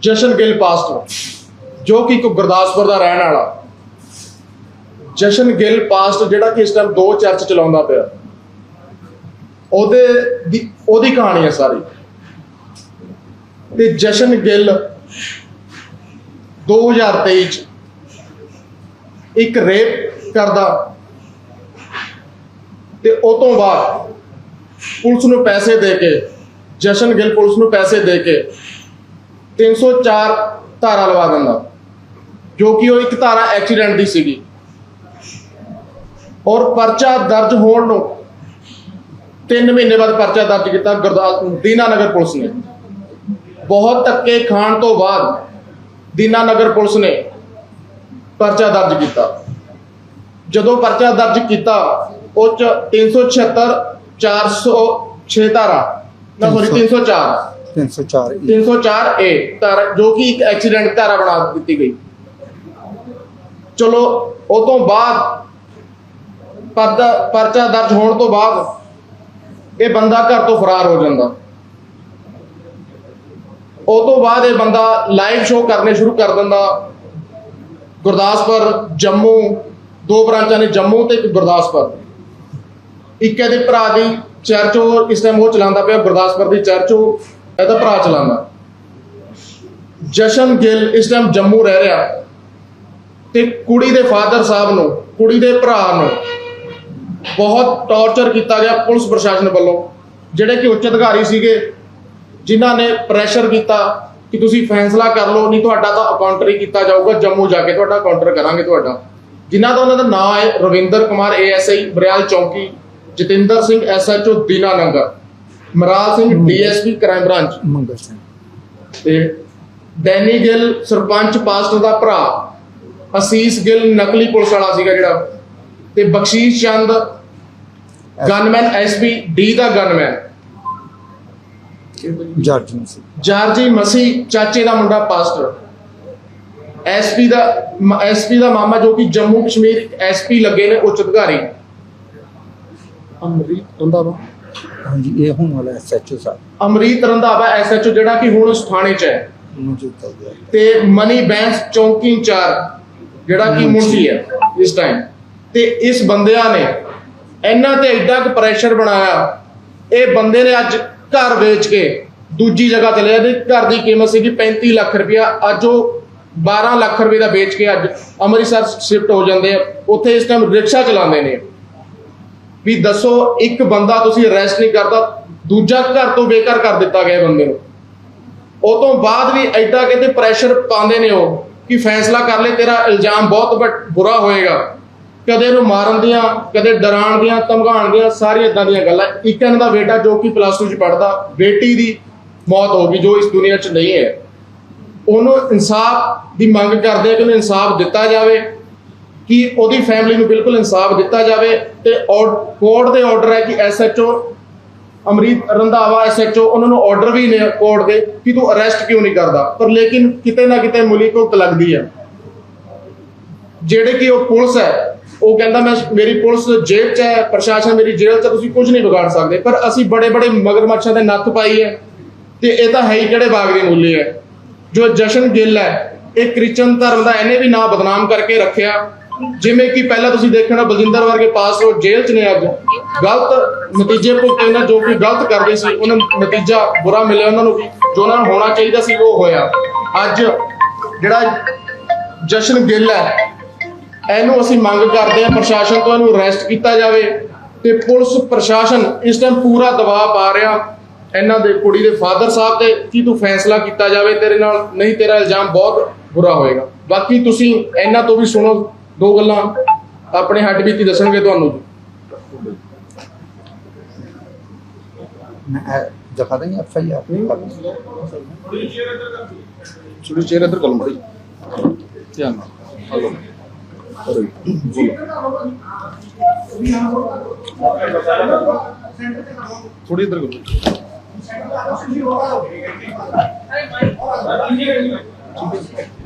ਜਸ਼ਨ ਗਿੱਲ ਪਾਸਟ ਜੋ ਕਿ ਇੱਕ ਗੁਰਦਾਸਪੁਰ ਦਾ ਰਹਿਣ ਵਾਲਾ। ਜਸ਼ਨ ਗਿੱਲ ਪਾਸਟ ਜਿਹੜਾ ਕਿ ਇਸ ਟਾਈਮ ਦੋ ਚਰਚ ਚਲਾਉਂਦਾ ਪਿਆ। ਉਹਦੇ ਦੀ, ਉਹਦੀ ਕਹਾਣੀ ਹੈ ਸਾਰੀ। ਤੇ ਜਸ਼ਨ ਗਿੱਲ 2023 ਚ ਇੱਕ ਰੇਪ ਕਰਦਾ। ਤੇ ਉਹ ਤੋਂ ਬਾਅਦ ਪੁਲਿਸ ਨੂੰ ਪੈਸੇ ਦੇ ਕੇ, ਜਸ਼ਨ ਗਿੱਲ ਪੁਲਿਸ ਨੂੰ ਪੈਸੇ ਦੇ ਕੇ 304 ਧਾਰਾ ਲਵਾ ਦਿੰਦਾ। ਜੋ ਕਿ ਉਹ ਇੱਕ ਧਾਰਾ ਐਕਸੀਡੈਂਟ ਦੀ ਸੀਗੀ। ਔਰ ਪਰਚਾ ਦਰਜ ਹੋਣ ਨੂੰ 3 ਮਹੀਨੇ ਬਾਅਦ ਪਰਚਾ ਦਰਜ ਕੀਤਾ ਗੁਰਦਾਸ ਦੀਨਾਨਗਰ ਪੁਲਿਸ ਨੇ। ਬਹੁਤ ਧੱਕੇ ਖਾਣ ਤੋਂ ਬਾਅਦ ਦੀਨਾਨਗਰ ਪੁਲਿਸ ਨੇ ਪਰਚਾ ਦਰਜ ਕੀਤਾ। ਜਦੋਂ ਪਰਚਾ ਦਰਜ ਕੀਤਾ, ਉਹ ਚ 376 406 ਧਾਰਾ, ਨਾ ਸੌਰੀ 304 304 ਈ। 304 ਏ, ਧਾਰਾ, ਜੋ ਕਿ ਇੱਕ ਐਕਸੀਡੈਂਟ ਧਾਰਾ ਬਣਾ ਦਿੱਤੀ ਗਈ। ਚਲੋ, ਉਹ ਤੋਂ ਬਾਅਦ ਪਰਚਾ ਦਰਜ ਹੋਣ ਤੋਂ ਬਾਅਦ ਇਹ ਬੰਦਾ ਘਰ ਤੋਂ ਫਰਾਰ ਹੋ ਜਾਂਦਾ। ਉਹ ਤੋਂ ਬਾਅਦ ਇਹ ਬੰਦਾ ਲਾਈਵ ਸ਼ੋਅ ਕਰਨੇ ਸ਼ੁਰੂ ਕਰ ਦਿੰਦਾ। ਗੁਰਦਾਸਪੁਰ, ਜੰਮੂ, ਦੋ ਬ੍ਰਾਂਚਾਂ ਨੇ ਜੰਮੂ ਤੇ ਇੱਕ ਗੁਰਦਾਸਪੁਰ। ਇੱਕ ਇਹਦੇ ਭਰਾ ਦੀ ਚਰਚ ਉਹ ਇਸ ਟਾਈਮ ਉਹ ਚਲਾਉਂਦਾ ਪਿਆ, ਗੁਰਦਾਸਪੁਰ ਦੀ ਚਰਚ ਉਹ। ਇਹਦਾ ਭਰਾ ਚਲਾਉਂਦਾ। ਜਸ਼ਨ ਗਿੱਲ ਇਸ ਟਾਈਮ ਜੰਮੂ ਰਹਿ ਰਿਹਾ। ਤੇ ਕੁੜੀ ਦੇ ਫਾਦਰ ਸਾਹਿਬ ਨੂੰ, ਕੁੜੀ ਦੇ ਭਰਾ ਨੂੰ ਬਹੁਤ ਟੌਰਚਰ ਕੀਤਾ ਗਿਆ ਪੁਲਿਸ ਪ੍ਰਸ਼ਾਸਨ ਵੱਲੋਂ, ਜਿਹੜੇ ਕਿ ਉੱਚ ਅਧਿਕਾਰੀ ਸੀਗੇ, ਜਿਨ੍ਹਾਂ ਨੇ ਪ੍ਰੈਸ਼ਰ ਕੀਤਾ ਕਿ ਤੁਸੀਂ ਫੈਸਲਾ ਕਰ ਲਓ, ਨਹੀਂ ਤੁਹਾਡਾ ਤਾਂ ਅਕਾਊਂਟਰੀ ਕੀਤਾ ਜਾਊਗਾ, ਜੰਮੂ ਜਾ ਕੇ ਤੁਹਾਡਾ ਕਾਊਂਟਰ ਕਰਾਂਗੇ ਤੁਹਾਡਾ। ਜਿਨ੍ਹਾਂ ਦਾ ਉਹਨਾਂ ਦਾ ਨਾਮ ਹੈ ਰਵਿੰਦਰ ਕੁਮਾਰ ਏਐਸਆਈ ਬਰਿਆਲ ਚੌਂਕੀ, Jatinder Singh SHO Dinanagar Maral Singh DSP crime branch. Mangal Singh. ਤੇ ਡੈਨੀ ਗਿੱਲ ਸਰਪੰਚ ਪਾਸਟਰ ਦਾ ਭਰਾ ਅਸੀਸ ਗਿੱਲ ਨਕਲੀ ਪੁਲਿਸ ਵਾਲਾ ਸੀਗਾ ਜਿਹੜਾ। ਤੇ Bakhshish Chand gunman SP D ਦਾ ਗਨਮੈਨ। ਜਾਰਜੀ ਮਸੀ ਚਾਚੇ ਦਾ ਮੁੰਡਾ ਪਾਸਟਰ। ਐਸਪੀ ਦਾ ਐਸਪੀ ਦਾ ਮਾਮਾ ਜੋ ਕਿ ਜੰਮੂ ਕਸ਼ਮੀਰ ਐਸਪੀ ਲੱਗੇ ਨੇ ਉੱਚ ਅਧਿਕਾਰੀ। ਅਮਰੀਤ ਰੰਧਾਵਾ ਹਾਂਜੀ ਇਹ ਹੁਣ ਵਾਲਾ ਐਸਐਚਓ ਸਾਹਿਬ। ਅਮਰੀਤ ਰੰਧਾਵਾ ਐਸਐਚਓ ਜਿਹੜਾ ਕਿ ਹੁਣ ਉਸ ਥਾਣੇ 'ਚ ਹੈ। ਮੌਜੂਦ ਹੋ ਗਿਆ ਤੇ ਮਨੀ ਬੈਂਸ ਚੌਂਕੀ ਇੰਚਾਰਜ ਜਿਹੜਾ ਕਿ ਮੁਨਸੀ ਹੈ ਇਸ ਟਾਈਮ ਤੇ ਇਸ ਬੰਦਿਆਂ ਨੇ ਇਹਨਾਂ ਤੇ ਐਡਾ ਕੁ ਪ੍ਰੈਸ਼ਰ ਬਣਾਇਆ। ਇਹ ਬੰਦੇ ਨੇ ਅੱਜ ਘਰ ਵੇਚ ਕੇ ਦੂਜੀ ਜਗ੍ਹਾ ਚਲੇ ਜਾਂਦੇ ਘਰ ਦੀ ਕੀਮਤ ਸੀਗੀ 35 ਲੱਖ ਰੁਪਇਆ। ਅੱਜ ਉਹ 12 ਲੱਖ ਰੁਪਏ ਦਾ ਵੇਚ ਕੇ ਅੱਜ ਅੰਮ੍ਰਿਤਸਰ ਸ਼ਿਫਟ ਹੋ ਜਾਂਦੇ ਆ। ਉੱਥੇ ਇਸ ਟਾਈਮ ਰਿਕਸ਼ਾ ਚਲਾਉਂਦੇ ਨੇ। ਵੀ ਦੱਸੋ ਇੱਕ ਬੰਦਾ ਤੁਸੀਂ ਅਰੈਸਟ ਨਹੀਂ ਕਰਦਾ, ਦੂਜਾ ਘਰ ਤੋਂ ਬੇਕਾਰ ਕਰ ਦਿੱਤਾ ਗਿਆ ਬੰਦੇ ਨੂੰ। ਉਹ ਤੋਂ ਬਾਅਦ ਵੀ ਐਡਾ ਕਿਤੇ ਪ੍ਰੈਸ਼ਰ ਪਾਉਂਦੇ ਨੇ ਉਹ ਕਿ ਫੈਸਲਾ ਕਰ ਲੈ, ਤੇਰਾ ਇਲਜ਼ਾਮ ਬਹੁਤ ਵੱਡ- ਬੁਰਾ ਹੋਏਗਾ। ਕਦੇ ਇਹਨੂੰ ਮਾਰਨ ਦੀਆਂ, ਕਦੇ ਡਰਾਉਣ ਦੀਆਂ, ਧਮਕਾਉਣ ਦੀਆਂ ਸਾਰੀਆਂ ਇਦਾਂ ਦੀਆਂ ਗੱਲਾਂ। ਇੱਕ ਇਹਨਾਂ ਦਾ ਬੇਟਾ ਜੋ ਕਿ ਪਲੱਸ 2 ਚ ਪੜਦਾ ਬੇਟੀ ਦੀ ਮੌਤ ਹੋ ਗਈ, ਜੋ ਇਸ ਦੁਨੀਆ 'ਚ ਨਹੀਂ ਹੈ। ਉਹਨੂੰ ਇਨਸਾਫ ਦੀ ਮੰਗ ਕਰਦੇ ਆ ਕਿ ਉਹਨੂੰ ਇਨਸਾਫ ਦਿੱਤਾ ਜਾਵੇ। ਕਿ ਉਹਦੀ ਫੈਮਿਲੀ ਨੂੰ ਬਿਲਕੁਲ ਇਨਸਾਫ ਦਿੱਤਾ ਜਾਵੇ ਤੇ ਕੋਰਟ ਦੇ ਆਰਡਰ ਹੈ ਕਿ ਐਸਐਚਓ ਅਮਰੀਤ ਰੰਧਾਵਾ ਐਸਐਚਓ ਉਹਨਾਂ ਨੂੰ ਆਰਡਰ ਵੀ ਨੇ ਕੋਰਟ ਦੇ ਕਿ ਤੂੰ ਅਰੈਸਟ ਕਿਉਂ ਨਹੀਂ ਕਰਦਾ? ਪਰ ਲੇਕਿਨ ਕਿਤੇ ਨਾ ਕਿਤੇ ਮੁਲੀ ਕੋ ਲੱਗਦੀ ਹੈ। ਜਿਹੜੇ ਕਿ ਉਹ ਪੁਲਿਸ ਹੈ, ਉਹ ਕਹਿੰਦਾ ਮੈਂ ਮੇਰੀ ਪੁਲਿਸ ਜੇਲ੍ਹ 'ਚ ਹੈ, ਪ੍ਰਸ਼ਾਸਨ ਮੇਰੀ ਜੇਲ੍ਹ 'ਚ, ਤੁਸੀਂ ਕੁਝ ਨਹੀਂ ਵਿਗਾੜ ਸਕਦੇ। ਪਰ ਅਸੀਂ ਬੜੇ ਬੜੇ ਮਗਰਮੱਛਾਂ ਦੇ ਨੱਥ ਪਾਈ ਹੈ ਤੇ ਇਹ ਤਾਂ ਹੈ ਹੀ ਕਿਹੜੇ ਬਾਗ ਦੀ ਮੂਲੀ ਹੈ। ਜੋ ਜਸ਼ਨ ਗਿੱਲ ਹੈ, ਇਹ ਕ੍ਰਿਸਚਨ ਧਰਮ ਦਾ ਇਹਨੇ ਵੀ ਨਾਂ ਬਦਨਾਮ ਕਰਕੇ ਰੱਖਿਆ। ਜਿਵੇਂ ਕਿ ਪਹਿਲਾਂ ਤੁਸੀਂ ਦੇਖਣਾ ਬਲਜਿੰਦਰ ਵਰਗੇ ਪਾਸ ਹੋ ਜੇਲ੍ਹ 'ਚ ਨੇ ਅੱਜ। ਗਲਤ ਨਤੀਜੇ ਭੁਗਤੇ ਉਹਨਾਂ ਜੋ ਕਿ ਗਲਤ ਕਰਦੇ ਸੀ, ਉਹਨਾਂ ਨਤੀਜਾ ਬੁਰਾ ਮਿਲਿਆ ਉਹਨਾਂ ਨੂੰ ਜੋ ਉਹਨਾਂ ਨੂੰ ਹੋਣਾ ਚਾਹੀਦਾ ਸੀ, ਉਹ ਹੋਇਆ। ਅੱਜ ਜਿਹੜਾ ਜਸ਼ਨ ਗਿੱਲ ਹੈ, ਇਹਨੂੰ ਅਸੀਂ ਮੰਗ ਕਰਦੇ ਹਾਂ ਪ੍ਰਸ਼ਾਸਨ ਤੋਂ ਇਹਨੂੰ ਅਰੈਸਟ ਕੀਤਾ ਜਾਵੇ ਤੇ ਪੁਲਿਸ ਪ੍ਰਸ਼ਾਸਨ ਇਸ ਟਾਈਮ ਪੂਰਾ ਦਬਾਅ ਪਾ ਰਿਹਾ। ਇਹਨਾਂ ਦੇ ਕੁੜੀ ਦੇ ਫਾਦਰ ਸਾਹਿਬ ਤੇ ਕੀ ਤੂੰ ਫੈਸਲਾ ਕੀਤਾ ਜਾਵੇ ਤੇਰੇ ਨਾਲ? ਨਹੀਂ, ਤੇਰਾ ਇਲਜ਼ਾਮ ਬਹੁਤ ਬੁਰਾ ਹੋਏਗਾ। ਬਾਕੀ ਤੁਸੀਂ ਇਹਨਾਂ ਤੋਂ ਵੀ ਸੁਣੋ ਦੋ ਗੱਲਾਂ ਆਪਣੇ ਹੱਡ ਬੀਤੀ ਦੱਸਣਗੇ ਤੁਹਾਨੂੰ। ਮੈਂ ਦਿਖਾ ਦਾਂ ਐਫ ਆਈ ਆਰ ਛੁੜੀ ਚਿਹਰੇ ਇੱਧਰ ਕੋਲ ਮੜੀ। ਧਿਆਨ ਨਾਲ। ਹਲੋ। ਥੋੜੀ ਇੱਧਰ ਕੋਲ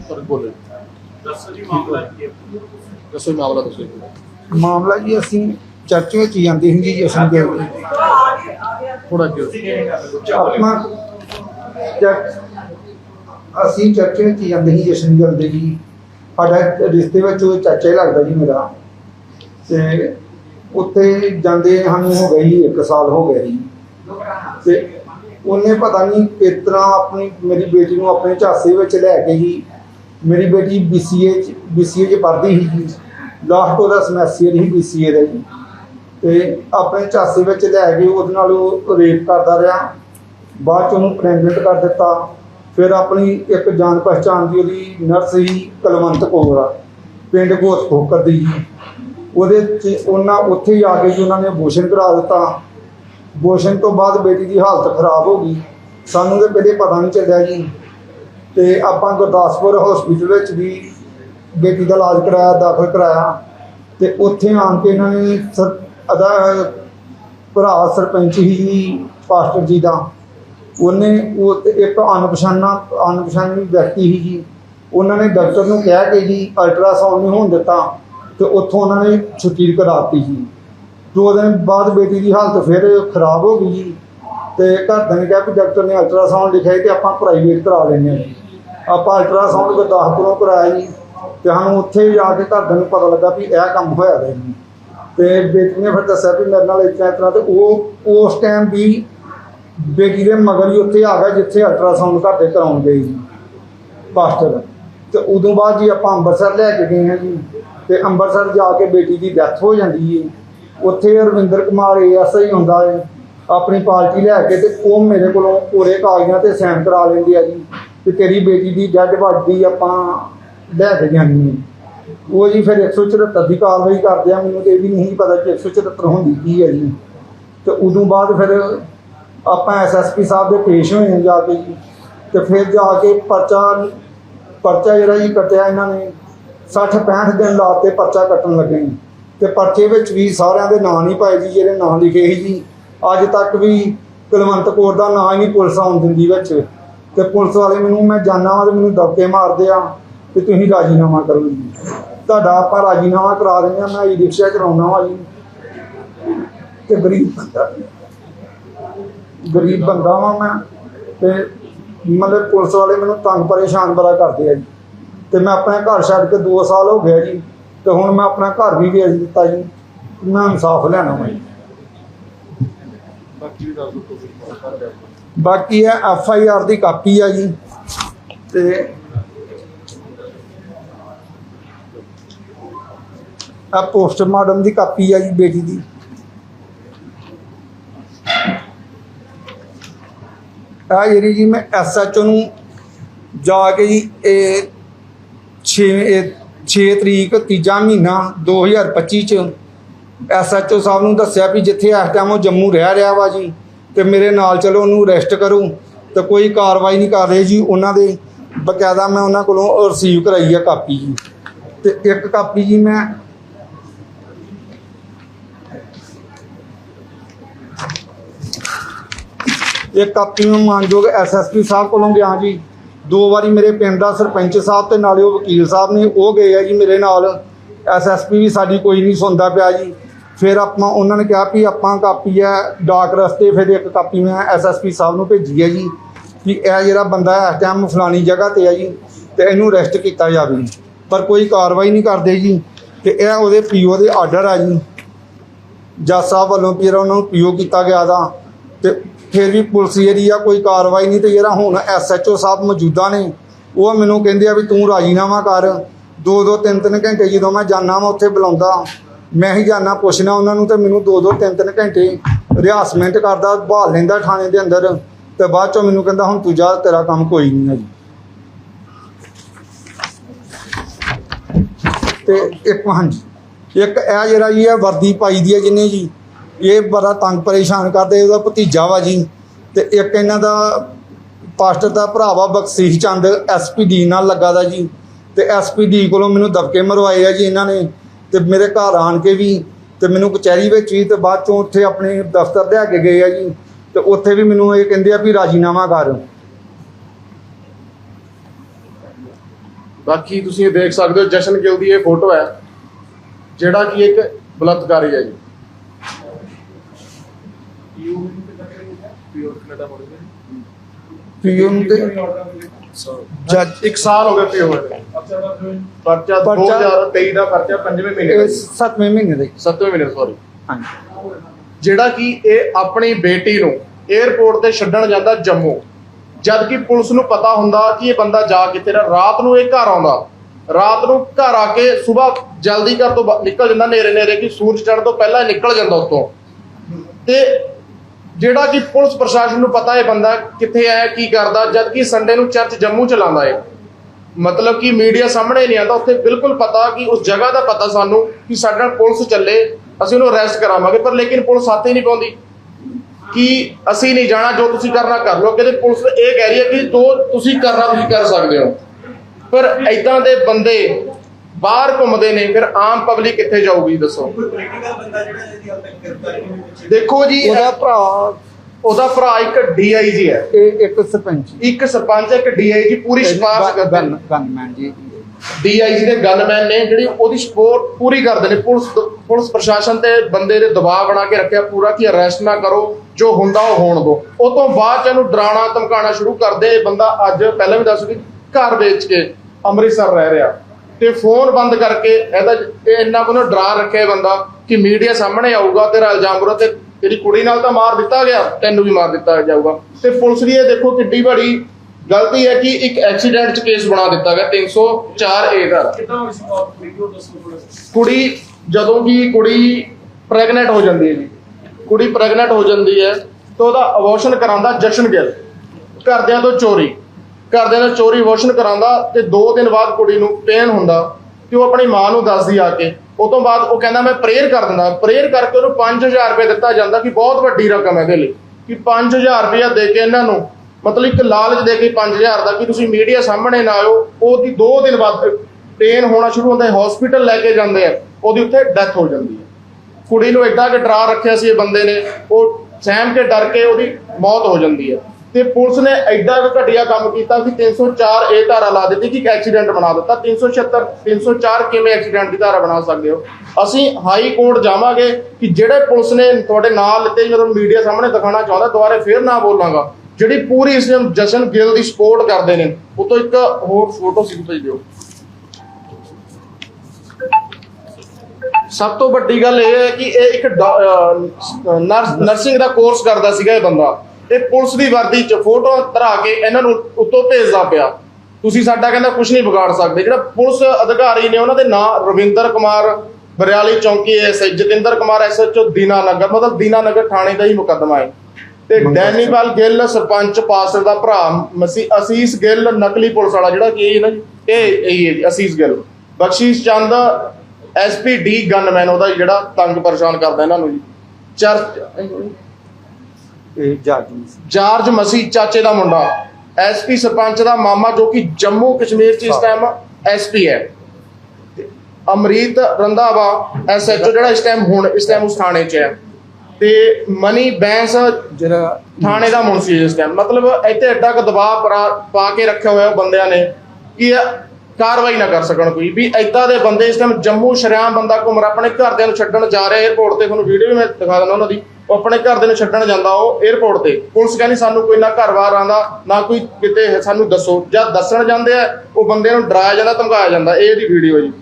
ਪਰ ਬੋਲੇ। ਦੱਸੋ ਜੀ ਮਾਮਲਾ ਕੀ ਹੈ? ਦੱਸੋ ਮਾਮਲਾ ਦੱਸੋ ਮਾਮਲਾ ਜੀ ਅਸੀਂ ਚਰਚ ਵਿੱਚ ਹੀ ਜਾਂਦੀ ਹੁੰਦੀ ਜੀ ਅਸੀਂ ਦੇ ਥੋੜਾ ਕਿਉਂ ਆਪਣਾ ਚਰਚ ਅਸੀਂ ਚਰਚ ਵਿੱਚ ਹੀ ਜਾਂਦੇ ਸੀ ਜਸ਼ਨ ਕਰਦੇ ਜੀ ਸਾਡਾ ਰਿਸ਼ਤੇ ਵਿੱਚ ਉਹ ਚਾਚਾ ਹੀ ਲੱਗਦਾ ਜੀ ਮੇਰਾ। ਤੇ ਉੱਥੇ ਜਾਂਦੇ ਸਾਨੂੰ ਹੋ ਗਈ 1 ਸਾਲ ਹੋ ਗਿਆ ਜੀ। ਤੇ ਉਹਨੇ ਪਤਾ ਨਹੀਂ ਕਿਸ ਤਰ੍ਹਾਂ ਆਪਣੀ ਮੇਰੀ ਬੇਟੀ ਨੂੰ ਆਪਣੇ ਝਾਂਸੇ ਵਿੱਚ ਲੈ ਕੇ ਹੀ ਮੇਰੀ ਬੇਟੀ BCA ਚ BCA ਚ ਪੜ੍ਹਦੀ ਸੀ ਲਾਸਟ ਉਹਦਾ ਸਮੈਸਟਰ ਹੀ BCA ਦਾ ਜੀ। ਤੇ ਆਪਣੇ ਝਾਂਸੇ ਵਿੱਚ ਲੈ ਕੇ ਉਹਦੇ ਨਾਲ ਉਹ ਰੇਪ ਕਰਦਾ ਰਿਹਾ। ਬਾਅਦ ਚ ਉਹਨੂੰ ਪ੍ਰੈਗਨੈਂਟ ਕਰ ਦਿੱਤਾ। ਫਿਰ ਆਪਣੀ ਇੱਕ ਜਾਣ ਪਛਾਣ ਦੀ ਉਹਦੀ ਨਰਸ ਸੀ ਕਲਵੰਤ ਕੌਰ। ਆ ਪਿੰਡ ਘੋਸ ਖੋਕਰ ਦੀ ਜੀ। ਉਹਦੇ ਚ ਉਹਨਾਂ ਉੱਥੇ ਹੀ ਆ ਕੇ ਜੀ ਉਹਨਾਂ ਨੇ ਅਬੋਰਸ਼ਨ ਕਰਾ ਦਿੱਤਾ। ਅਬੋਰਸ਼ਨ ਤੋਂ ਬਾਅਦ ਬੇਟੀ ਦੀ ਹਾਲਤ ਖਰਾਬ ਹੋ ਗਈ। ਸਾਨੂੰ ਤੇ ਪਹਿਲੇ ਪਤਾ ਨਹੀਂ ਚੱਲਿਆ ਜੀ। ਤੇ ਆਪਾਂ ਗੁਰਦਾਸਪੁਰ ਹਸਪੀਟਲ ਵਿੱਚ ਵੀ ਬੇਟੀ ਦਾ ਇਲਾਜ ਕਰਾਇਆ, ਦਾਖਲ ਕਰਾਇਆ। ਤੇ ਉੱਥੇ ਆਣ ਕੇ ਇਹਨਾਂ ਨੇ ਸਰ ਅਦਾ ਭਰਾ ਸਰਪੰਚ ਹੀ ਜੀ ਪਾਸਟਰ ਜੀ ਦਾ। ਉਹਨੇ ਉਹ ਇੱਕ ਅਣਪਛਾਣਾ, ਅਣਪਛਾਣੀ ਵਿਅਕਤੀ ਹੀ ਜੀ ਉਹਨਾਂ ਨੇ ਡਾਕਟਰ ਨੂੰ ਕਿਹਾ ਕਿ ਜੀ ਅਲਟਰਾਸਾਊਂਡ ਨਹੀਂ ਹੋਣ ਦਿੱਤਾ, ਤੇ ਉੱਥੋਂ ਉਹਨਾਂ ਨੇ ਛੁੱਟੀ ਕਰਾਤੀ ਜੀ। ਦੋ ਦਿਨ ਬਾਅਦ ਬੇਟੀ ਦੀ ਹਾਲਤ ਫਿਰ ਖਰਾਬ ਹੋ ਗਈ ਜੀ। ਤੇ ਘਰਦਿਆਂ ਨੇ ਕਿਹਾ ਵੀ ਡਾਕਟਰ ਨੇ ਅਲਟਰਾਸਾਊਂਡ ਲਿਖਿਆ ਸੀ ਤੇ ਆਪਾਂ ਪ੍ਰਾਈਵੇਟ ਕਰਾ ਲੈਂਦੇ ਹਾਂ ਜੀ। ਆਪਾਂ ਅਲਟਰਾਸਾਊਂਡ ਗੁਰਦਾਸਪੁਰੋਂ ਕਰਾਇਆ ਜੀ, ਤੇ ਸਾਨੂੰ ਉੱਥੇ ਜਾ ਕੇ ਘਰਦਿਆਂ ਨੂੰ ਪਤਾ ਲੱਗਾ ਵੀ ਇਹ ਕੰਮ ਹੋਇਆ ਹੈ ਤੇ ਬੇਟੀ ਨੇ ਫਿਰ ਦੱਸਿਆ ਵੀ ਮੇਰੇ ਨਾਲ ਇਸ ਤਰ੍ਹਾਂ ਇਸ ਤੇ ਉਹ, ਉਸ ਟਾਈਮ ਵੀ ਬੇਟੀ ਦੇ ਮਗਰ ਹੀ ਉੱਥੇ ਆ ਗਿਆ ਜਿੱਥੇ ਅਲਟਰਾਸਾਊਂਡ ਘਰ ਦੇ ਕਰਾਉਣ ਗਏ ਜੀ ਪਾਸਟਰ ਤੇ। ਉਦੋਂ ਬਾਅਦ ਜੀ ਆਪਾਂ ਅੰਮ੍ਰਿਤਸਰ ਲੈ ਕੇ ਗਏ ਹਾਂ ਜੀ, ਤੇ ਅੰਮ੍ਰਿਤਸਰ ਜਾ ਕੇ ਬੇਟੀ ਦੀ ਡੈਥ ਹੋ ਜਾਂਦੀ ਹੈ ਉੱਥੇ ਰਵਿੰਦਰ ਕੁਮਾਰ ਏਐਸਆਈ ਹੁੰਦਾ ਹੈ ਆਪਣੀ ਪਾਰਟੀ ਲੈ ਕੇ ਤੇ ਉਹ ਮੇਰੇ ਕੋਲੋਂ ਪੂਰੇ ਕਾਗਜ਼ਾਂ ਤੇ ਸਾਈਨ ਕਰਾ ਲੈਂਦੇ ਆ ਜੀ। ਤੇ ਤੇਰੀ ਬੇਟੀ ਦੀ ਡੈਡ ਬਾਡੀ ਆਪਾਂ ਲੈ ਕੇ ਜਾਣੀ ਹੈ। ਉਹ ਜੀ ਫਿਰ 174 ਦੀ ਕਾਰਵਾਈ ਕਰਦੇ ਆ, ਮੈਨੂੰ ਤੇ ਇਹ ਵੀ ਨਹੀਂ ਪਤਾ ਕਿ 174 ਹੁੰਦੀ ਕੀ ਹੈ ਜੀ। ਤੇ ਉਦੋਂ ਬਾਅਦ ਫਿਰ ਆਪਾਂ ਐਸਐਸਪੀ ਸਾਹਿਬ ਦੇ ਪੇਸ਼ ਹੋਏ ਹਾਂ ਜਾ ਕੇ ਜੀ। ਤੇ ਫਿਰ ਜਾ ਕੇ ਪਰਚਾ ਪਰਚਾ ਜਿਹੜਾ ਜੀ ਕੱਟਿਆ ਇਹਨਾਂ ਨੇ 60 65 ਦਿਨ ਲਾਤੇ ਪਰਚਾ ਕੱਟਣ ਲੱਗੇ ਨੇ ਤੇ ਪਰਚੇ ਵਿੱਚ ਵੀ ਸਾਰਿਆਂ ਦੇ ਨਾਂ ਨਹੀਂ ਪਾਏ ਜੀ, ਜਿਹੜੇ ਨਾਂ ਲਿਖੇ ਸੀ ਜੀ। ਅੱਜ ਤੱਕ ਵੀ ਕੁਲਵੰਤ ਕੌਰ ਦਾ ਨਾਂ ਹੀ ਨਹੀਂ ਪੁਲਿਸ ਆਉਣ ਦਿੰਦੀ ਵਿੱਚ। ਤੇ ਪੁਲਿਸ ਵਾਲੇ ਮੈਨੂੰ, ਮੈਂ ਜਾਣਾ ਵਾ ਤੇ ਮੈਨੂੰ ਦਬਕੇ ਮਾਰਦੇ ਆ ਕਿ ਤੁਸੀਂ ਰਾਜੀਨਾਮਾ ਕਰੋ ਜੀ। ਤੁਹਾਡਾ ਆਪਾਂ ਰਾਜੀਨਾਮਾ ਕਰਾ ਦਿੰਦੇ ਆ, ਮੈਂ ਈ ਰਿਕਸ਼ਾ ਚਲਾਉਣਾ ਵਾ ਜੀ। ਤੇ ਗਰੀਬ ਬੰਦਾ ਗਰੀਬ ਬੰਦਾ ਵਾਂ ਮੈਂ। ਤੇ ਮਤਲਬ ਪੁਲਿਸ ਵਾਲੇ ਮੈਨੂੰ ਤੰਗ ਪਰੇਸ਼ਾਨ ਬੜਾ ਕਰਦੇ ਆ ਜੀ। ਤੇ ਮੈਂ ਆਪਣਾ ਘਰ ਛੱਡ ਕੇ 2 ਸਾਲ ਹੋ ਗਿਆ ਜੀ। ਤੇ ਹੁਣ ਮੈਂ ਆਪਣਾ ਘਰ ਵੀ ਵੇਚ ਦਿੱਤਾ ਜੀ। ਮੈਂ ਇਨਸਾਫ ਲੈਣਾ ਵਾ ਜੀ। ਬਾਕੀ ਵੀ ਦੱਸ ਦਿਓ ਤੁਸੀਂ ਬਾਕੀ ਇਹ ਐਫ ਆਈ ਆਰ ਦੀ ਕਾਪੀ ਆ ਜੀ। ਤੇ ਆ ਪੋਸਟਮਾਰਟਮ ਦੀ ਕਾਪੀ ਆ ਜੀ ਬੇਟੀ ਦੀ। ਆ ਜਿਹੜੀ ਜੀ ਮੈਂ ਐਸ ਐਚ ਓ ਨੂੰ ਜਾ ਕੇ ਜੀ ਇਹ 6 ਇਹ 6 ਤਰੀਕ ਤੀਜਾ ਮਹੀਨਾ 2025 ਚ ਐਸ ਐਚ ਓ ਸਾਹਿਬ ਨੂੰ ਦੱਸਿਆ ਵੀ ਜਿੱਥੇ ਇਸ ਟਾਈਮ ਉਹ ਜੰਮੂ ਰਹਿ ਰਿਹਾ ਵਾ ਜੀ। ਤੇ ਮੇਰੇ ਨਾਲ ਚਲੋ ਉਹਨੂੰ ਅਰੈਸਟ ਕਰੋ। ਤੇ ਕੋਈ ਕਾਰਵਾਈ ਨਹੀਂ ਕਰ ਰਹੇ ਜੀ ਉਹਨਾਂ ਦੇ। ਬਕਾਇਦਾ ਮੈਂ ਉਹਨਾਂ ਕੋਲੋਂ ਰਿਸੀਵ ਕਰਾਈ ਆ ਕਾਪੀ ਜੀ। ਤੇ ਇੱਕ ਕਾਪੀ ਜੀ ਮੈਂ ਇਹ ਕਾਪੀ ਮੈਂ ਮਾਨਯੋਗ ਐਸਐਸਪੀ ਸਾਹਿਬ ਕੋਲੋਂ ਗਿਆ ਜੀ। ਦੋ ਵਾਰੀ ਮੇਰੇ ਪਿੰਡ ਦਾ ਸਰਪੰਚ ਸਾਹਿਬ ਤੇ ਨਾਲੇ ਉਹ ਵਕੀਲ ਸਾਹਿਬ ਨੇ ਉਹ ਗਏ ਆ ਜੀ ਮੇਰੇ ਨਾਲ। ਐਸਐਸਪੀ ਵੀ ਸਾਡੀ ਕੋਈ ਨਹੀਂ ਸੁਣਦਾ ਪਿਆ ਜੀ। ਫਿਰ ਆਪਾਂ, ਉਹਨਾਂ ਨੇ ਕਿਹਾ ਵੀ ਆਪਾਂ ਕਾਪੀ ਹੈ ਡਾਕ ਰਸਤੇ ਫਿਰ ਇੱਕ ਕਾਪੀ ਮੈਂ ਐਸਐਸਪੀ ਸਾਹਿਬ ਨੂੰ ਭੇਜੀ ਹੈ ਜੀ ਕਿ ਇਹ ਜਿਹੜਾ ਬੰਦਾ ਇਸ ਟਾਈਮ ਫਲਾਣੀ ਜਗ੍ਹਾ ਤੇ ਹੈ ਜੀ, ਤੇ ਇਹਨੂੰ ਅਰੈਸਟ ਕੀਤਾ ਜਾਵੇ। ਪਰ ਕੋਈ ਕਾਰਵਾਈ ਨਹੀਂ ਕਰਦੇ ਜੀ, ਤੇ ਇਹ ਉਹਦੇ ਪੀਓ ਦੇ ਆਰਡਰ ਆ ਜੀ। ਜੱਜ ਸਾਹਿਬ ਵੱਲੋਂ ਵੀ ਜਿਹੜਾ ਉਹਨਾਂ ਨੂੰ ਪੀਓ ਕੀਤਾ ਗਿਆ ਦਾ, ਤੇ ਫਿਰ ਵੀ ਪੁਲਿਸ ਜਿਹੜੀ ਆ, ਕੋਈ ਕਾਰਵਾਈ ਨਹੀਂ, ਤੇ ਜਿਹੜਾ ਹੁਣ ਐਸਐਚਓ ਸਾਹਿਬ ਮੌਜੂਦਾ ਨੇ, ਉਹ ਮੈਨੂੰ ਕਹਿੰਦੇ ਆ ਵੀ ਤੂੰ ਰਾਜੀਨਾਮਾ ਕਰ। ਦੋ ਦੋ ਤਿੰਨ ਤਿੰਨ ਘੰਟੇ ਜਦੋਂ ਮੈਂ ਜਾਣਾ ਮੈਂ ਉੱਥੇ ਬੁਲਾਉਂਦਾ। ਮੈਂ ਹੀ ਜਾਣਾ ਪੁੱਛਣਾ ਉਹਨਾਂ ਨੂੰ ਤੇ ਮੈਨੂੰ ਦੋ ਦੋ, ਤਿੰਨ ਤਿੰਨ ਘੰਟੇ ਰਿਹਾਸਮੈਂਟ ਕਰਦਾ, ਬਹਾਲ ਲੈਂਦਾ ਥਾਣੇ ਦੇ ਅੰਦਰ ਤੇ ਬਾਅਦ ਚੋਂ ਮੈਨੂੰ ਕਹਿੰਦਾ, ਹੁਣ ਤੂੰ ਜਾ, ਤੇਰਾ ਕੰਮ ਕੋਈ ਨਹੀਂ ਹੈ ਜੀ। ਤੇ ਇੱਕ, ਹਾਂਜੀ, ਇੱਕ ਇਹ ਜਿਹੜਾ ਜੀ ਹੈ ਵਰਦੀ ਪਾਈ ਦੀ ਹੈ ਜਿਹਨੇ ਜੀ, ਇਹ ਬੜਾ ਤੰਗ ਪਰੇਸ਼ਾਨ ਕਰਦੇ ਉਹਦਾ ਭਤੀਜਾ ਵਾ ਜੀ, ਤੇ ਇੱਕ ਇਹਨਾਂ ਦਾ ਪਾਸਟਰ ਦਾ ਭਰਾਵਾ ਬਖਸ਼ੀਸ਼ ਚੰਦ ਐਸਪੀਡੀ ਨਾਲ ਲੱਗਾ ਦਾ ਜੀ, ਤੇ ਐਸਪੀਡੀ ਕੋਲੋਂ ਮੈਨੂੰ ਦਬਕੇ ਮਰਵਾਏ ਆ ਜੀ ਇਹਨਾਂ ਨੇ। ਤੇ ਮੇਰੇ ਘਰ ਆਣ ਕੇ ਵੀ ਤੇ ਮੈਨੂੰ ਕਚਹਿਰੀ ਵਿੱਚ ਵੀ ਤੇ ਬਾਅਦ ਚੋਂ ਉੱਥੇ ਆਪਣੇ ਦਫ਼ਤਰ ਲਿਆ ਕੇ ਗਏ ਆ ਜੀ। ਤੇ ਉੱਥੇ ਵੀ ਮੈਨੂੰ ਇਹ ਕਹਿੰਦੇ ਆ ਵੀ ਰਾਜੀਨਾਮਾ ਕਰ। ਬਾਕੀ ਤੁਸੀਂ ਇਹ ਦੇਖ ਸਕਦੇ ਹੋ ਜਸ਼ਨ ਗਿੱਲ ਦੀ ਇਹ ਫੋਟੋ ਹੈ ਜਿਹੜਾ ਕਿ ਇੱਕ ਬਲਾਤਕਾਰੀ ਹੈ ਜੀ। ਪੀਓ ਨੂੰ ਤੇ ਜੱਜ 1 ਸਾਲ ਹੋ ਗਿਆ ਪੇ ਹੋਏ। ਪਰਚਾ ਪਰਚਾ- 2023 ਦਾ ਪਰਚਾ 5ਵੇਂ ਮਹੀਨੇ ਦਾ ਇਹ 7ਵੇਂ ਮਹੀਨੇ ਦੇ 7ਵੇਂ ਮਹੀਨੇ ਸੌਰੀ ਹਾਂਜੀ। ਜਿਹੜਾ ਕਿ ਇਹ ਆਪਣੀ ਬੇਟੀ ਨੂੰ 에ਅਰਪੋਰਟ ਤੇ ਛੱਡਣ ਜਾਂਦਾ ਜੰਮੂ। ਜਦ ਕਿ ਪੁਲਿਸ ਨੂੰ ਪਤਾ ਹੁੰਦਾ ਕਿ ਇਹ ਬੰਦਾ ਜਾ ਕਿੱਥੇ ਰਿਹਾ ਰਾਤ ਨੂੰ ਇਹ ਘਰ ਆਉਂਦਾ। ਰਾਤ ਨੂੰ ਘਰ ਆ ਕੇ ਸਵੇਰ ਜਲਦੀ ਘਰ ਤੋਂ ਬਾ- ਨਿਕਲ ਜਾਂਦਾ ਨੇਰੇ ਨੇਰੇ ਕਿ ਸੂਰਜ ਚੜ੍ਹਨ ਤੋਂ ਪਹਿਲਾਂ ਨਿਕਲ ਜਾਂਦਾ ਉੱਤੋਂ ਤੇ ਜਿਹੜਾ ਕਿ ਪੁਲਿਸ ਪ੍ਰਸ਼ਾਸਨ ਨੂੰ ਪਤਾ ਹੈ ਬੰਦਾ ਕਿੱਥੇ ਆਇਆ ਕੀ ਕਰਦਾ ਜਦ ਕਿ ਸੰਡੇ ਨੂੰ ਚਰਚ ਜੰਮੂ ਚ ਲਾਉਂਦਾ ਹੈ। ਮਤਲਬ ਕਿ ਮੀਡੀਆ ਸਾਹਮਣੇ ਨਹੀਂ ਆਉਂਦਾ, ਉੱਥੇ ਬਿਲਕੁਲ ਪਤਾ ਕਿ ਉਸ ਜਗ੍ਹਾ ਦਾ ਪਤਾ ਸਾਨੂੰ ਕਿ ਸਾਡੇ ਨਾਲ ਪੁਲਿਸ ਚੱਲੇ, ਅਸੀਂ ਉਹਨੂੰ ਅਰੈਸਟ ਕਰਾਵਾਂਗੇ, ਪਰ ਲੇਕਿਨ ਪੁਲਿਸ ਹੱਥ ਹੀ ਨਹੀਂ ਪਾਉਂਦੀ। ਕਿ ਅਸੀਂ ਨਹੀਂ ਜਾਣਾ, ਜੋ ਤੁਸੀਂ ਕਰਨਾ ਕਰ ਲਓ। ਕਿਤੇ ਪੁਲਿਸ ਇਹ ਕਹਿ ਰਹੀ ਹੈ ਕਿ ਜੋ ਤੁਸੀਂ ਕਰਨਾ, ਤੁਸੀਂ ਕਰ ਸਕਦੇ ਹੋ। ਪਰ ਐਦਾਂ ਦੇ ਬੰਦੇ ਬਾਹਰ ਘੁੰਮਦੇ ਨੇ ਫਿਰ ਆਮ ਪਬਲਿਕ ਕਿੱਥੇ ਜਾਊਗੀ ਦੱਸੋ? ਦੇਖੋ ਜੀ ਉਹਦਾ ਭਰਾ ਉਹਦਾ ਭਰਾ ਇੱਕ ਡੀਆਈਜੀ ਹੈ। ਇਹ ਇੱਕ ਸਰਪੰਚ। ਇੱਕ ਸਰਪੰਚ ਇੱਕ ਡੀਆਈਜੀ ਪੂਰੀ ਸਿਫਾਰਿਸ਼ ਕਰਦੇ ਨੇ। ਗਨਮੈਨ ਜੀ। ਡੀਆਈਜੀ ਦੇ ਗਨਮੈਨ ਨੇ ਜਿਹੜੀ ਉਹਦੀ ਸਪੋਰਟ ਪੂਰੀ ਕਰਦੇ ਨੇ। ਪੁਲਿਸ ਪੁਲਿਸ ਪ੍ਰਸ਼ਾਸਨ ਤੇ ਬੰਦੇ ਦੇ ਦਬਾਅ ਬਣਾ ਕੇ ਰੱਖਿਆ ਪੂਰਾ ਕਿ ਅਰੈਸਟ ਨਾ ਕਰੋ ਜੋ ਹੁੰਦਾ ਉਹ ਹੋਣ ਦਿਓ। ਉਹ ਤੋਂ ਬਾਅਦ ਚ ਇਹਨੂੰ ਡਰਾਣਾ ਧਮਕਾਉਣਾ ਸ਼ੁਰੂ ਕਰਦੇ ਇਹ ਬੰਦਾ ਅੱਜ ਪਹਿਲਾਂ ਵੀ ਦੱਸ ਵੀ ਘਰ ਵੇਚ ਕੇ ਅੰਮ੍ਰਿਤਸਰ ਰਹਿ ਰਿਹਾ। ਤੇ ਫੋਨ ਬੰਦ ਕਰਕੇ ਇਹਦਾ ਇਹ ਇੰਨਾ ਕੁ ਉਹਨੇ ਡਰਾ ਰੱਖਿਆ ਬੰਦਾ ਕਿ ਮੀਡੀਆ ਸਾਹਮਣੇ ਆਊਗਾ ਤੇਰਾ ਇਲਜ਼ਾਮ ਬੁਰਾ ਤੇ ਤੇਰੀ ਕੁੜੀ ਨਾਲ ਤਾਂ ਮਾਰ ਦਿੱਤਾ ਗਿਆ ਤੈਨੂੰ ਵੀ ਮਾਰ ਦਿੱਤਾ ਜਾਊਗਾ। ਤੇ ਪੁਲਿਸ ਦੀ ਇਹ ਦੇਖੋ ਕਿੱਡੀ ਬੜੀ ਗਲਤੀ ਹੈ ਕਿ ਇੱਕ ਐਕਸੀਡੈਂਟ 'ਚ ਕੇਸ ਬਣਾ ਦਿੱਤਾ ਗਿਆ 304 ਏ ਦਾ। ਕੁੜੀ ਜਦੋਂ ਕਿ ਕੁੜੀ ਪ੍ਰੈਗਨੈਂਟ ਹੋ ਜਾਂਦੀ ਹੈ ਜੀ। ਕੁੜੀ ਪ੍ਰੈਗਨੈਂਟ ਹੋ ਜਾਂਦੀ ਹੈ ਤਾਂ ਉਹਦਾ ਅਬੋਰਸ਼ਨ ਕਰਾਉਂਦਾ ਜਸ਼ਨ ਗਿੱਲ ਘਰਦਿਆਂ ਤੋਂ ਚੋਰੀ। ਘਰਦਿਆਂ ਦਾ ਚੋਰੀ ਵੋਸ਼ਨ ਕਰਾਉਂਦਾ ਤੇ 2 ਦਿਨ ਬਾਅਦ ਕੁੜੀ ਨੂੰ ਪੇਨ ਹੁੰਦਾ ਤੇ ਉਹ ਆਪਣੀ ਮਾਂ ਨੂੰ ਦੱਸਦੀ ਆ ਕੇ। ਉਹ ਤੋਂ ਬਾਅਦ ਉਹ ਕਹਿੰਦਾ, ਮੈਂ ਪ੍ਰੇਅਰ ਕਰ ਦਿੰਦਾ। ਪ੍ਰੇਅਰ ਕਰਕੇ ਉਹਨੂੰ 5000 ਰੁਪਏ ਦਿੱਤਾ ਜਾਂਦਾ ਕਿ ਬਹੁਤ ਵੱਡੀ ਰਕਮ ਹੈ ਇਹਦੇ ਲਈ। ਕਿ 5000 ਰੁਪਏ ਦੇ ਕੇ ਇਹਨਾਂ ਨੂੰ, ਮਤਲਬ ਇੱਕ ਲਾਲਚ ਦੇ ਕੇ 5000 ਦਾ ਕਿ ਤੁਸੀਂ ਮੀਡੀਆ ਸਾਹਮਣੇ ਨਾ ਆਇਓ। ਉਹਦੀ 2 ਦਿਨ ਬਾਅਦ ਪੇਨ ਹੋਣਾ ਸ਼ੁਰੂ ਹੁੰਦਾ ਹੈ ਹਸਪੀਟਲ ਲੈ ਕੇ ਜਾਂਦੇ ਆ, ਉਹਦੀ ਉੱਥੇ ਡੈਥ ਹੋ ਜਾਂਦੀ ਹੈ। ਕੁੜੀ ਨੂੰ ਐਡਾ ਕਿ ਡਰਾ ਰੱਖਿਆ ਸੀ ਇਹ ਬੰਦੇ ਨੇ, ਉਹ ਸਹਿਮ ਕੇ ਡਰ ਕੇ ਉਹਦੀ ਮੌਤ ਹੋ ਜਾਂਦੀ ਹੈ। ਤੇ ਪੁਲਿਸ ਨੇ ਐਡਾ ਕੁ ਘਟੀਆ ਕੰਮ ਕੀਤਾ ਕਿ 304 ਇਹ ਧਾਰਾ ਲਾ ਦਿੱਤੀ ਕਿ ਇੱਕ ਐਕਸੀਡੈਂਟ ਬਣਾ ਦਿੱਤਾ। 376 304 ਕਿਵੇਂ ਐਕਸੀਡੈਂਟ ਦੀ ਧਾਰਾ ਬਣਾ ਸਕਦੇ ਹੋ? ਅਸੀਂ ਹਾਈ ਕੋਰਟ ਜਾਵਾਂਗੇ ਕਿ ਜਿਹੜੇ ਪੁਲਿਸ ਨੇ ਤੁਹਾਡੇ ਨਾਲ ਲਿੱਤੇ ਜੀ ਮੀਡੀਆ ਸਾਹਮਣੇ ਦਿਖਾਉਣਾ ਚਾਹੁੰਦਾ, ਦੁਬਾਰੇ ਫੇਰ ਨਾ ਬੋਲਾਂਗਾ। ਜਿਹੜੀ ਪੂਰੀ ਇਸ ਜਸ਼ਨ ਗਿੱਲ ਦੀ ਸਪੋਰਟ ਕਰਦੇ ਨੇ, ਉਹ ਤੋਂ ਇੱਕ ਹੋਰ ਫੋਟੋ ਸੀ ਭੇਜ ਦਿਓ। ਸਭ ਤੋਂ ਵੱਡੀ ਗੱਲ ਇਹ ਹੈ ਕਿ ਇਹ ਇੱਕ ਡਾ- ਨਰਸਿੰਗ ਦਾ ਕੋਰਸ ਕਰਦਾ ਸੀਗਾ ਇਹ ਬੰਦਾ। ਇਹ ਪੁਲਿਸ ਦੀ ਵਰਦੀ 'ਚ ਫੋਟੋ ਧਰਾ ਕੇ ਇਹਨਾਂ ਨੂੰ ਉੱਤੋਂ ਭੇਜਦਾ ਪਿਆ। ਤੁਸੀਂ ਸਾਡਾ ਕਹਿੰਦਾ ਕੁਝ ਨਹੀਂ ਵਿਗਾੜ ਸਕਦੇ। ਜਿਹੜਾ ਪੁਲਿਸ ਅਧਿਕਾਰੀ ਨੇ ਉਹਨਾਂ ਦੇ ਨਾਂ ਰਵਿੰਦਰ ਕੁਮਾਰ ਬਰਿਆਲੀ ਚੌਂਕੀ ਐਸਆਈ ਜਤਿੰਦਰ ਕੁਮਾਰ ਐਸਐਚਓ ਦੀਨਾਨਗਰ ਮਤਲਬ ਦੀਨਾਨਗਰ ਥਾਣੇ ਦਾ ਹੀ ਮੁਕੱਦਮਾ ਹੈ ਤੇ ਡੈਨੀਵਾਲ ਗਿੱਲ ਸਰਪੰਚ ਪਾਸਟਰ ਦਾ ਭਰਾ ਮਸੀ ਅਸੀਸ ਗਿੱਲ ਨਕਲੀ ਪੁਲਿਸ ਵਾਲਾ ਜਿਹੜਾ ਕਿ ਇਹ ਨਾ ਇਹ ਇਹੀ ਹੈ ਜੀ Asis Gill. Bakhshish Chand SP D gunman ਉਹਦਾ ਜਿਹੜਾ ਤੰਗ ਪਰੇਸ਼ਾਨ ਕਰਦਾ ਇਹਨਾਂ ਨੂੰ ਜੀ। ਚਰਚ ਇਹ ਜਾਰਜ ਮਸੀਹ। ਚਾਚੇ ਦਾ ਮੁੰਡਾ ਐਸਪੀ ਸਰਪੰਚ ਦਾ ਮਾਮਾ ਜੋ ਕਿ ਜੰਮੂ ਕਸ਼ਮੀਰ ਚ ਇਸ ਟਾਈਮ ਐਸਪੀ ਹੈ। ਅਮਰੀਤ ਰੰਧਾਵਾ ਐਸਐਚਓ ਜਿਹੜਾ ਇਸ ਟਾਈਮ ਹੁਣ ਇਸ ਟਾਈਮ ਉਸ ਥਾਣੇ 'ਚ ਹੈ। ਤੇ ਮਨੀ ਬੈਂਸ ਜਿਹੜਾ ਥਾਣੇ ਦਾ ਮੁਨਸੀ ਇਸ ਟਾਈਮ ਮਤਲਬ ਇੱਥੇ ਐਡਾ ਕੁ ਦਬਾਅ ਪਾ ਕੇ ਰੱਖਿਆ ਹੋਇਆ ਬੰਦਿਆਂ ਨੇ ਕਿ ਕਾਰਵਾਈ ਨਾ ਕਰ ਸਕਣ ਕੋਈ। ਵੀ ਐਦਾਂ ਦੇ ਬੰਦੇ ਇਸ ਟਾਈਮ ਜੰਮੂ ਸ਼ਰਿਆਮ ਬੰਦਾ ਘੁੰਮ ਰਿਹਾ ਆਪਣੇ ਘਰਦਿਆਂ ਨੂੰ ਛੱਡਣ ਜਾ ਰਿਹਾ 에어ਪੋਰਟ ਤੇ ਤੁਹਾਨੂੰ ਵੀਡੀਓ ਵੀ ਮੈਂ ਦਿਖਾ ਦਿੰਦਾ ਉਹਨਾਂ ਦੀ। ਉਹ ਆਪਣੇ ਘਰਦਿਆਂ ਨੂੰ ਛੱਡਣ ਜਾਂਦਾ ਉਹ 에어ਪੋਰਟ ਤੇ। ਪੁਲਿਸ ਕਹਿੰਦੀ ਸਾਨੂੰ ਕੋਈ ਨਾ ਘਰ-ਬਾਰ ਆਂਦਾ ਨਾ ਕੋਈ ਕਿਤੇ ਸਾਨੂੰ ਦੱਸੋ। ਜਦ ਦੱਸਣ ਜਾਂਦੇ ਆ ਉਹ ਬੰਦੇ ਨੂੰ ਡਰਾਇਆ ਜਾਂਦਾ ਧਮਕਾਇਆ ਜਾਂਦਾ। ਇਹ ਇਹਦੀ ਵੀਡੀਓ ਜੀ।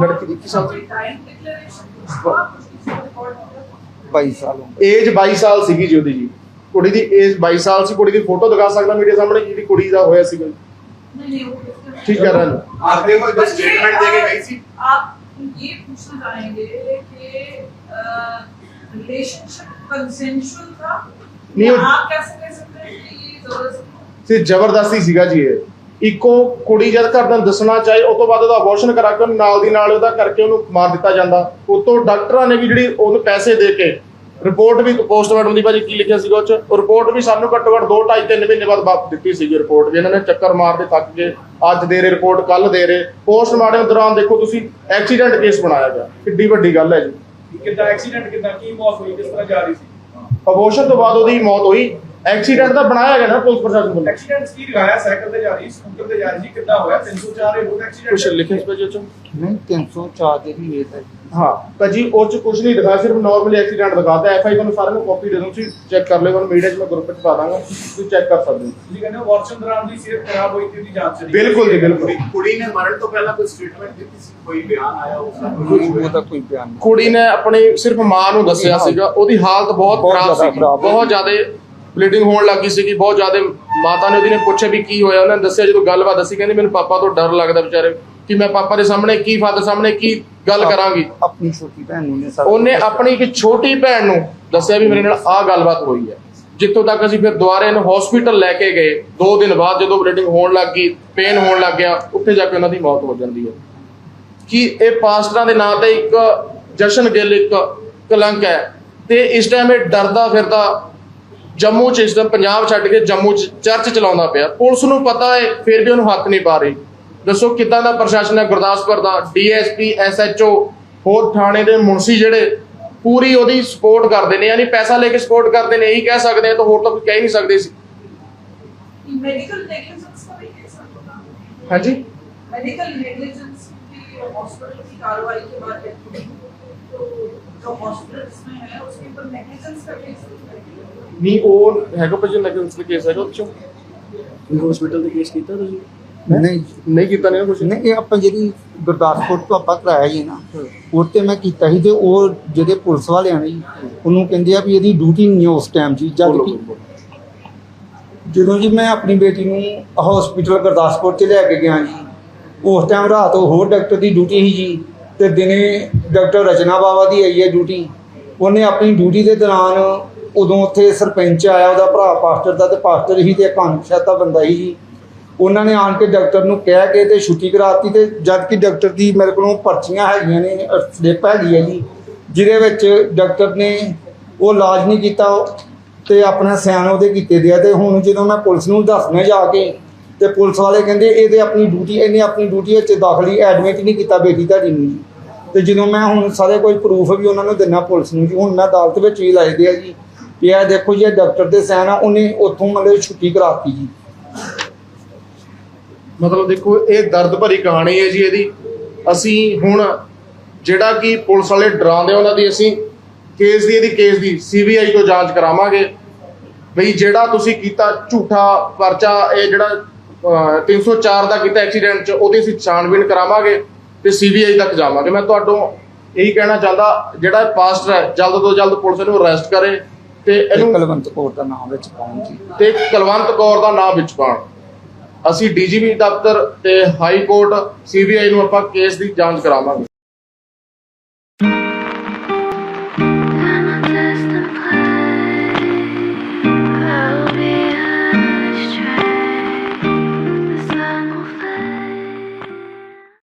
ਲੜਕੀ ਦੀ ਕੀ ਸਾਲ ਸੀ 22 ਸਾਲ ਉਮਰ। ਏਜ 22 ਸਾਲ ਸੀਗੀ ਜੀ ਉਹਦੀ ਜੀ। ਕੁੜੀ ਦੀ ਏਜ 22 ਸਾਲ ਸੀ ਕੁੜੀ ਦੀ ਫੋਟੋ ਦਿਖਾ ਸਕਦਾ ਮੀਡੀਆ ਸਾਹਮਣੇ ਜਿਹੜੀ ਕੁੜੀ ਦਾ ਹੋਇਆ ਸੀਗਾ। ਠੀਕ ਕਰ ਰਹੇ ਆਖਦੇ ਹੋਏ ਜੋ ਸਟੇਟਮੈਂਟ ਦੇ ਕੇ ਗਈ ਸੀ आप ये पूछना चाहेंगे कि रिलेशनशिप कंसेंशुअल था नहीं, या वो- आप कैसे कह सकते हैं कि ये जबरदस्ती ਤੇ ਜ਼ਬਰਦਸਤੀ ਸੀਗਾ ਜੀ ਇਹ ਇੱਕੋ ਕੁੜੀ ਜਦ ਘਰ ਨੂੰ ਦੱਸਣਾ ਚਾਹੇ ਉਸ ਤੋਂ ਬਾਅਦ ਉਹਦਾ ਅਬੋਰਸ਼ਨ ਕਰਾ ਕੇ ਉਹਨੂੰ ਨਾਲ ਦੀ ਨਾਲ ਉਹਦਾ ਕਰਕੇ ਉਹਨੂੰ ਮਾਰ ਦਿੱਤਾ ਜਾਂਦਾ ਉਤੋਂ ਡਾਕਟਰਾਂ ਨੇ ਵੀ ਜਿਹੜੀ ਉਹਨੂੰ ਪੈਸੇ ਦੇ ਕੇ ਰਿਪੋਰਟ ਵੀ ਪੋਸਟਮਾਰਟਮ ਦੀ ਭਾਜੀ ਕੀ ਲਿਖਿਆ ਸੀਗਾ ਉਹ ਚ? ਰਿਪੋਰਟ ਵੀ ਸਾਨੂੰ ਘੱਟੋ ਘੱਟ 2 2.5 3 ਮਹੀਨੇ ਬਾਅਦ ਵਾਪਸ ਦਿੱਤੀ ਸੀਗੀ ਰਿਪੋਰਟ ਵੀ। ਇਹਨਾਂ ਨੇ ਚੱਕਰ ਮਾਰਦੇ ਥੱਕ ਗਏ। ਅੱਜ ਦੇ ਰਹੇ ਰਿਪੋਰਟ ਕੱਲ ਦੇ ਰਹੇ। ਪੋਸਟਮਾਰਟਮ ਦੌਰਾਨ ਦੇਖੋ ਤੁਸੀਂ ਐਕਸੀਡੈਂਟ ਕੇਸ ਬਣਾਇਆ ਗਿਆ। ਕਿੱਡੀ ਵੱਡੀ ਗੱਲ ਹੈ ਜੀ। ਕਿੱਦਾਂ ਐਕਸੀਡੈਂਟ ਕਿੱਦਾਂ ਕੀ ਮੌਤ ਹੋਈ ਕਿਸ ਤਰ੍ਹਾਂ ਜਾ ਰਹੀ ਸੀ? ਅਬੋਰਸ਼ਨ ਤੋਂ ਬਾਅਦ ਉਹਦੀ ਮੌਤ ਹੋਈ। ਐਕਸੀਡੈਂਟ ਤਾਂ ਬਣਾਇਆ ਗਿਆ ਨਾ ਪੁਲਿਸ ਪ੍ਰਸ਼ਾਸਨ ਵੱਲੋਂ। ਐਕਸੀਡੈਂਟ ਕੀ ਦਿਖਾਇਆ ਸਾਈਕਲ ਤੇ ਜਾ ਰਹੀ ਸਕੂਟਰ ਤੇ ਜਾ ਰਹੀ ਸੀ ਕਿੱਦਾਂ ਹੋਇਆ? 304 ਇਹ ਰੋਡ ਕੁਛ ਐਕਸੀਡੈਂਟ ਲਿਖਿਆ ਇਸ ਪੇਜ ਚ? ਨਹੀਂ 304 ਦੇ ਹੀ ਇਹ ਤਾਂ ਹਾਂ। ਭਾਜੀ ਉਹ ਚ ਕੁਝ ਨਹੀਂ ਦਿਖਾਇਆ ਸਿਰਫ ਨਾਰਮਲੀ ਐਕਸੀਡੈਂਟ ਦਿਖਾਤਾ। ਐਫ ਆਈ ਤੁਹਾਨੂੰ ਸਾਰਿਆਂ ਨੂੰ ਕਾਪੀ ਦੇ ਦੂੰ ਤੁਸੀਂ ਚੈੱਕ ਕਰ ਲਿਓ ਤੁਹਾਨੂੰ ਮੀਡੀਆ 'ਚ ਮੈਂ ਗਰੁੱਪ 'ਚ ਪਾ ਦਾਂਗਾ ਤੁਸੀਂ ਚੈੱਕ ਕਰ ਸਕਦੇ ਹੋ। ਤੁਸੀਂ ਕਹਿੰਦੇ ਹੋ ਵਾਰਸ਼ਨ ਦੌਰਾਨ ਦੀ ਸਿਹਤ ਖਰਾਬ ਹੋਈ ਤੇ ਦੀ ਜਾਂਚ ਚੱਲੀ। ਬਿਲਕੁਲ ਜੀ ਬਿਲਕੁਲ। ਕੁੜੀ ਨੇ ਮਰਨ ਤੋਂ ਪਹਿਲਾਂ ਕੋਈ ਸਟੇਟਮੈਂਟ ਦਿੱਤੀ ਸੀ? ਕੋਈ ਬਿਆਨ ਆਇਆ ਉਸਦਾ ਉਹਦਾ ਕੋਈ ਬਿਆਨ ਨਹੀਂ। ਕੁੜੀ ਨੇ ਆਪਣੀ ਸਿਰਫ ਮਾਂ ਨੂੰ ਦੱਸਿਆ। ਸੀਗਾ ਉਹਦੀ ਹਾਲਤ ਬਹੁਤ ਖਰਾਬ ਸੀ। ਬਹੁਤ ਜ਼ਿਆਦਾ ਬਲੀਡਿੰਗ ਹੋਣ ਲੱਗੀ ਸੀਗੀ ਬਹੁਤ ਜ਼ਿਆਦਾ ਮਾਤਾ ਨੇ ਉਹਦੀ ਨੇ ਪੁੱਛਿਆ ਵੀ ਕੀ ਹੋਇਆ ਉਹਨੇ ਦੱਸਿਆ ਜਦੋਂ ਗੱਲਬਾਤ ਦੱਸੀ ਕਹਿੰਦੀ ਮੈਨੂੰ ਪਾਪਾ ਤੋਂ ਡਰ ਲੱਗਦਾ ਵਿਚਾਰੇ। ਕਿ ਮੈਂ ਪਾਪਾ ਦੇ ਸਾਹਮਣੇ ਕੀ ਫਾਦਰ ਸਾਹਮਣੇ ਕੀ ਗੱਲ ਕਰਾਂਗੀ। ਆਪਣੀ ਛੋਟੀ ਭੈਣ ਨੂੰ ਨੇ ਸਰ ਉਹਨੇ ਆਪਣੀ ਇੱਕ ਛੋਟੀ ਭੈਣ ਨੂੰ ਦੱਸਿਆ ਵੀ ਮੇਰੇ ਨਾਲ ਆਹ ਗੱਲਬਾਤ ਹੋਈ ਹੈ। ਜਿੱਥੋਂ ਤੱਕ ਅਸੀਂ ਫਿਰ ਦੁਬਾਰੇ ਇਹਨੂੰ ਹਸਪੀਟਲ ਲੈ ਕੇ ਗਏ 2 ਦਿਨ ਬਾਅਦ ਜਦੋਂ ਬਲੀਡਿੰਗ ਹੋਣ ਲੱਗ ਗਈ ਪੇਨ ਹੋਣ ਲੱਗ ਗਿਆ ਉੱਥੇ ਜਾ ਕੇ ਉਹਨਾਂ ਦੀ ਮੌਤ ਹੋ ਜਾਂਦੀ ਹੈ। ਕਿ ਇਹ ਪਾਸਟਰਾਂ ਦੇ ਨਾਂ ਤੇ ਇੱਕ ਜਸ਼ਨ ਗਿੱਲ ਇੱਕ ਕਲੰਕ ਹੈ। ਤੇ ਇਸ ਟਾਈਮ ਇਹ ਡਰਦਾ ਫਿਰਦਾ ਜੰਮੂ ਚ ਇਸ ਟਾਈਮ ਪੰਜਾਬ ਛੱਡ ਕੇ ਜੰਮੂ ਚ ਚਰਚ ਚਲਾਉਂਦਾ ਪਿਆ। ਪੁਲਿਸ ਨੂੰ ਪਤਾ ਹੈ ਫਿਰ ਵੀ ਉਹਨੂੰ ਹੱਥ ਨਹੀਂ ਪਾ ਰਹੀ। ਦੱਸੋ ਕਿੱਦਾਂ ਦਾ ਪ੍ਰਸ਼ਾਸਨ ਹੈ ਗੁਰਦਾਸਪੁਰ ਦਾ ਡੀਐਸਪੀ ਐਸਐਚਓ ਹੋਰ ਥਾਣੇ ਦੇ ਮੁਨਸੀ ਜਿਹੜੇ ਪੂਰੀ ਉਹਦੀ ਸਪੋਰਟ ਕਰਦੇ ਨੇ ਯਾਨੀ ਪੈਸਾ ਲੈ ਕੇ ਸਪੋਰਟ ਕਰਦੇ ਨੇ ਇਹੀ ਕਹਿ ਸਕਦੇ ਆ ਤਾਂ ਹੋਰ ਤਾਂ ਕੋਈ ਕਹਿ ਹੀ ਨਹੀਂ ਸਕਦੇ ਸੀ मेडिकल नेग्लिजेंस का भी केस होगा ਹਾਂਜੀ मेडिकल नेग्लिजेंस की हॉस्पिटल की कार्रवाई के बाद death हुई। तो जो हॉस्पिटल्स में है उसके ऊपर नेग्लिजेंस का केस ਨਹੀਂ ਉਹ ਹੈਗਾ ਭਾਜੀ ਨੈਗਲੈਂਸ ਦਾ ਕੇਸ ਹੈਗਾ ਉਹ 'ਚੋਂ ਹਸਪੀਟਲ ਤੇ ਕੇਸ ਕੀਤਾ ਤੁਸੀਂ ਨਹੀਂ ਨਹੀਂ ਕੀਤਾ ਨਹੀਂ ਕੁਝ ਨਹੀਂ ਇਹ ਆਪਾਂ ਜਿਹੜੀ ਗੁਰਦਾਸਪੁਰ ਤੋਂ ਆਪਾਂ ਕਰਾਇਆ ਜੀ ਨਾ ਉਹ ਤੇ ਮੈਂ ਕੀਤਾ ਸੀ ਤੇ ਉਹ ਜਿਹੜੇ ਪੁਲਿਸ ਵਾਲਿਆਂ ਨੇ ਜੀ, ਉਹਨੂੰ ਕਹਿੰਦੇ ਆ ਵੀ ਇਹਦੀ ਡਿਊਟੀ ਨਹੀਂ ਹੈ ਉਸ ਟਾਈਮ ਜੀ ਜਦ ਕਿ ਜਦੋਂ ਜੀ ਮੈਂ ਆਪਣੀ ਬੇਟੀ ਨੂੰ ਹਸਪੀਟਲ ਗੁਰਦਾਸਪੁਰ ਚ ਲੈ ਕੇ ਗਿਆ ਜੀ ਉਸ ਟਾਈਮ ਰਾਤ ਉਹ ਹੋਰ ਡਾਕਟਰ ਦੀ ਡਿਊਟੀ ਸੀ ਜੀ ਤੇ ਦਿਨੇ ਡਾਕਟਰ ਰਚਨਾ ਬਾਵਾ ਦੀ ਆਈ ਹੈ ਡਿਊਟੀ ਉਹਨੇ ਆਪਣੀ ਡਿਊਟੀ ਦੇ ਦੌਰਾਨ ਉਦੋਂ ਉੱਥੇ ਸਰਪੰਚ ਆਇਆ ਉਹਦਾ ਭਰਾ ਪਾਸਟਰ ਦਾ ਤੇ ਪਾਸਟਰ ਹੀ ਤੇ ਇੱਕ ਅਣਪਛਾਤਾ ਬੰਦਾ ਸੀ ਜੀ। ਉਹਨਾਂ ਨੇ ਆਣ ਕੇ ਡਾਕਟਰ ਨੂੰ ਕਹਿ ਕੇ ਤੇ ਛੁੱਟੀ ਕਰਾਤੀ ਤੇ ਜਦ ਕਿ ਡਾਕਟਰ ਦੀ ਮੇਰੇ ਕੋਲੋਂ ਪਰਚੀਆਂ ਹੈਗੀਆਂ ਨੇ ਸਲਿੱਪ ਹੈਗੀ ਹੈ ਜੀ, ਜਿਹਦੇ ਵਿੱਚ ਡਾਕਟਰ ਨੇ ਉਹ ਇਲਾਜ ਨਹੀਂ ਕੀਤਾ, ਤੇ ਆਪਣਾ ਸਿਆਣ ਉਹਦੇ ਕੀਤੇ ਦੇ ਆ ਤੇ ਹੁਣ ਜਦੋਂ ਮੈਂ ਪੁਲਿਸ ਨੂੰ ਦੱਸਣਾ ਜਾ ਕੇ ਤੇ ਪੁਲਿਸ ਵਾਲੇ ਕਹਿੰਦੇ ਇਹ ਤੇ ਆਪਣੀ ਡਿਊਟੀ, ਇਹਨੇ ਆਪਣੀ ਡਿਊਟੀ ਵਿੱਚ ਦਾਖਲੀ ਐਡਮਿਟ ਨਹੀਂ ਕੀਤਾ ਬੇਟੀ ਤੁਹਾਡੀ ਨੂੰ ਜੀ। ਤੇ ਜਦੋਂ ਮੈਂ ਹੁਣ ਸਾਰੇ ਕੋਈ ਪ੍ਰੂਫ ਵੀ ਉਹਨਾਂ ਨੂੰ ਦਿੰਨਾ ਪੁਲਿਸ ਨੂੰ ਜੀ, ਹੁਣ ਮੈਂ ਅਦਾਲਤ ਵਿੱਚ ਵੀ ਲਾਏ ਦੇ ਆ ਜੀ, ਵੀ ਇਹ ਦੇਖੋ ਜੀ, ਇਹ ਡਾਕਟਰ ਦੇ ਸਿਆਣ ਆ, ਉਹਨੇ ਉੱਥੋਂ ਮਤਲਬ ਛੁੱਟੀ ਕਰਾਤੀ ਜੀ। ਮਤਲਬ ਦੇਖੋ ਇਹ ਦਰਦ ਭਰੀ ਕਹਾਣੀ ਹੈ ਜੀ ਇਹਦੀ। ਅਸੀਂ ਹੁਣ ਜਿਹੜਾ ਕਿ ਪੁਲਿਸ ਵਾਲੇ ਡਰਾਉਂਦੇ ਉਹਨਾਂ ਦੀ ਅਸੀਂ ਕੇਸ ਦੀ ਇਹਦੀ ਕੇਸ ਦੀ ਸੀਬੀਆਈ ਤੋਂ ਜਾਂਚ ਕਰਾਵਾਂਗੇ। ਬਈ ਜਿਹੜਾ ਤੁਸੀਂ ਕੀਤਾ ਝੂਠਾ ਪਰਚਾ ਇਹ ਜਿਹੜਾ ਅਹ, 304 ਦਾ ਕੀਤਾ ਐਕਸੀਡੈਂਟ ਚ ਉਹਦੀ ਅਸੀਂ ਛਾਣਬੀਣ ਕਰਾਵਾਂਗੇ ਤੇ ਸੀਬੀਆਈ ਤੱਕ ਜਾਵਾਂਗੇ। ਮੈਂ ਤੁਹਾਡੋਂ ਇਹੀ ਕਹਿਣਾ ਚਾਹੁੰਦਾ ਜਿਹੜਾ ਪਾਸਟਰ ਹੈ ਜਲਦ ਤੋਂ ਜਲਦ ਪੁਲਿਸ ਇਹਨੂੰ ਅਰੈਸਟ ਕਰੇ ਤੇ ਇਹ ਇਹਨੂੰ ਕੁਲਵੰਤ ਕੌਰ ਦਾ ਨਾਮ ਵਿੱਚ ਪਾਉਣ ਜੀ। ਤੇ ਕਲਵੰਤ ਕੌਰ ਦਾ ਨਾਮ ਵਿੱਚ ਪਾਉਣ। ਅਸੀਂ ਡੀਜੀਪੀ ਦਫ਼ਤਰ ਤੇ ਹਾਈ ਕੋਰਟ ਸੀਬੀਆਈ ਨੂੰ ਆਪਾਂ ਕੇਸ ਦੀ ਜਾਂਚ ਕਰਾਵਾਂਗੇ।